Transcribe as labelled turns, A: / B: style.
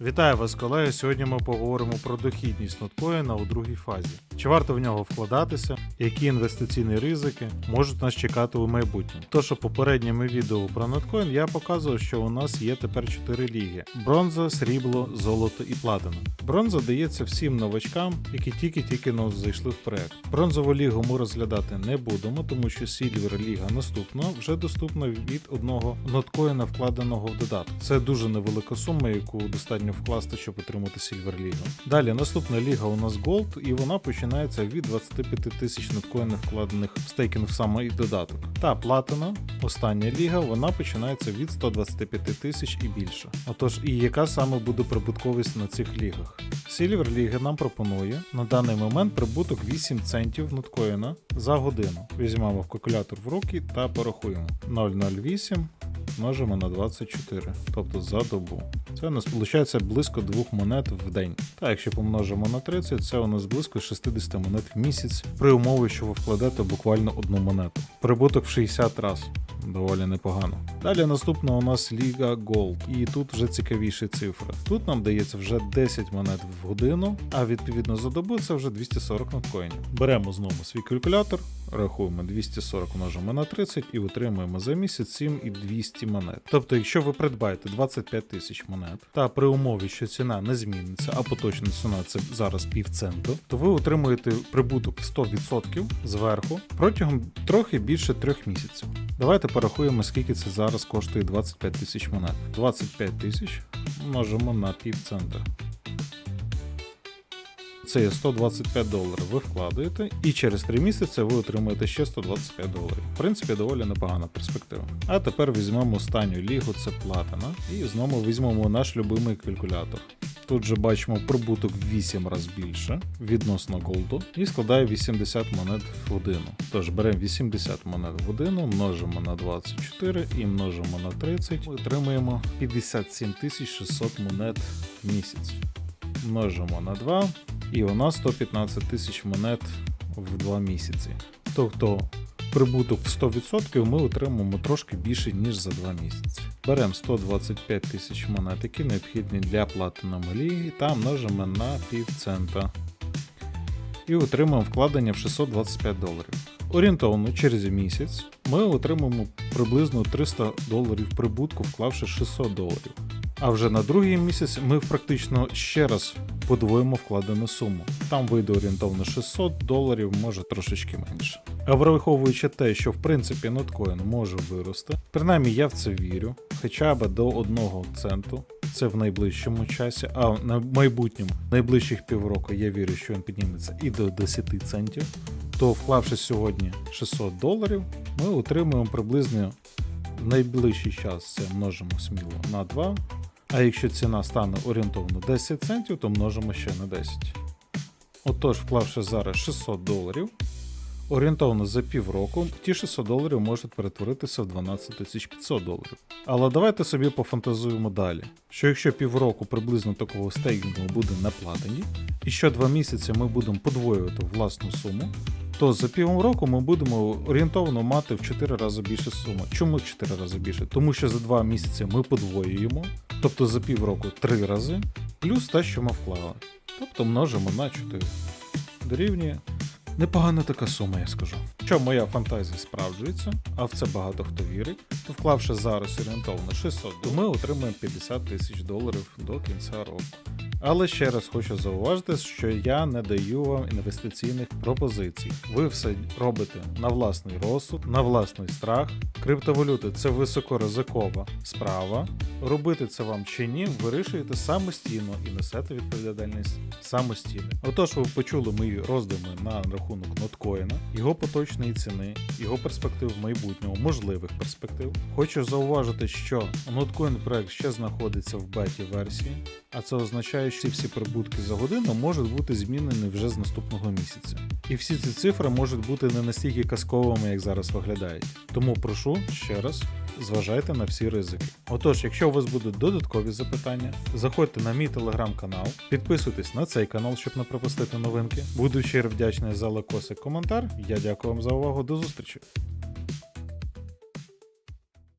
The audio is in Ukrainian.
A: Вітаю вас, колеги. Сьогодні ми поговоримо про дохідність ноткоїна у другій фазі. Чи варто в нього вкладатися, які інвестиційні ризики можуть нас чекати у майбутньому. Тож у попередньому відео про ноткоін я показував, що у нас є тепер 4 ліги: бронза, срібло, золото і платина. Бронза дається всім новачкам, які тільки-тільки но зайшли в проект. Бронзову лігу ми розглядати не будемо, тому що Сільвер Ліга наступна вже доступна від одного ноткоїна, вкладеного в додаток. Це дуже невелика сума, яку достатньо вкласти, щоб отримати Сільвер Лігу. Далі наступна ліга у нас Gold, і вона починається від 25 тисяч ноткоїнів, вкладених в стейкінг в самий додаток. Та платина, остання ліга, вона починається від 125 тисяч і більше. Отож, і яка саме буде прибутковість на цих лігах? Сільвер Ліга нам пропонує на даний момент прибуток 8 центів ноткоїна за годину. Візьмемо калькулятор в руки та порахуємо 0,08 множимо на 24, тобто за добу. Це у нас виходить близько 2 монет в день. Та якщо помножимо на 30, це у нас близько 60 монет в місяць, при умові, що ви вкладете буквально одну монету. Прибуток в 60 раз. Доволі непогано. Далі наступна у нас Ліга Gold, і тут вже цікавіші цифри. Тут нам дається вже 10 монет в годину, а відповідно за добу це вже 240 ноткоїнів. Беремо знову свій калькулятор, рахуємо 240 множимо на 30 і отримуємо за місяць 7 і 200 монет. Тобто, якщо ви придбаєте 25 тисяч монет, та при умові, що ціна не зміниться, а поточна ціна це зараз півценту, то ви отримуєте прибуток 100% зверху протягом трохи більше трьох місяців. Давайте порахуємо, скільки це зараз коштує 25 тисяч монет. 25 тисяч множимо на півцента. Це є 125 доларів. Ви вкладаєте, і через 3 місяці ви отримаєте ще 125 доларів. В принципі, доволі непогана перспектива. А тепер візьмемо останню лігу, це платина, і знову візьмемо наш любимий калькулятор. Тут же бачимо прибуток в 8 разів більше відносно голду і складає 80 монет в годину. Тож беремо 80 монет в годину, множимо на 24 і множимо на 30. Ми отримуємо 57 600 монет в місяць. Множимо на 2, і у нас 115 тисяч монет в 2 місяці. Тобто прибуток в 100% ми отримаємо трошки більше, ніж за 2 місяці. Беремо 125 тисяч монет, які необхідні для платинової ліги, та множимо на півцента. І отримаємо вкладення в 625 доларів. Орієнтовно через місяць ми отримаємо приблизно 300 доларів прибутку, вклавши 600 доларів. А вже на другий місяць ми практично ще раз подвоїмо вкладену суму. Там вийде орієнтовно 600 доларів, може трошечки менше. А враховуючи те, що в принципі ноткоін може вирости, принаймні я в це вірю, хоча б до 1 центу. Це в найближчому часі, а на майбутньому найближчих півроку я вірю, що він підніметься і до 10 центів. То вклавши сьогодні 600 доларів, ми отримуємо приблизно в найближчий час це множимо сміло на 2. А якщо ціна стане орієнтовно 10 центів, то множимо ще на 10. Отож, вклавши зараз 600 доларів, орієнтовно за півроку ті 600 доларів можуть перетворитися в 12 500 доларів. Але давайте собі пофантазуємо далі, що якщо півроку приблизно такого стейкінгу буде на платині, і що 2 місяці ми будемо подвоювати власну суму, то за півроку ми будемо орієнтовно мати в 4 рази більше суми. Чому в 4 рази більше? Тому що за 2 місяці ми подвоюємо, тобто за півроку 3 рази, плюс те, що ми вклали. Тобто множимо на 4. Дорівнює непогана така сума, я скажу. Що моя фантазія справджується, а в це багато хто вірить, то вклавши зараз орієнтовно 600, то ми отримаємо 50 тисяч доларів до кінця року. Але ще раз хочу зауважити, що я не даю вам інвестиційних пропозицій. Ви все робите на власний розсуд, на власний страх. Криптовалюти це високоризикова справа. Робити це вам чи ні, вирішуєте самостійно і несете відповідальність самостійно. Отож, ви почули мої роздуми на рахунок ноткоїна, його поточної ціни, його перспектив в майбутньому, можливих перспектив. Хочу зауважити, що ноткоін проект ще знаходиться в беті версії, а це означає, що всі прибутки за годину можуть бути змінені вже з наступного місяця. І всі ці цифри можуть бути не настільки казковими, як зараз виглядають. Тому прошу ще раз. Зважайте на всі ризики. Отож, якщо у вас будуть додаткові запитання, заходьте на мій телеграм-канал, підписуйтесь на цей канал, щоб не пропустити новинки. Буду щиро вдячний за лайкосик коментар. Я дякую вам за увагу. До зустрічі!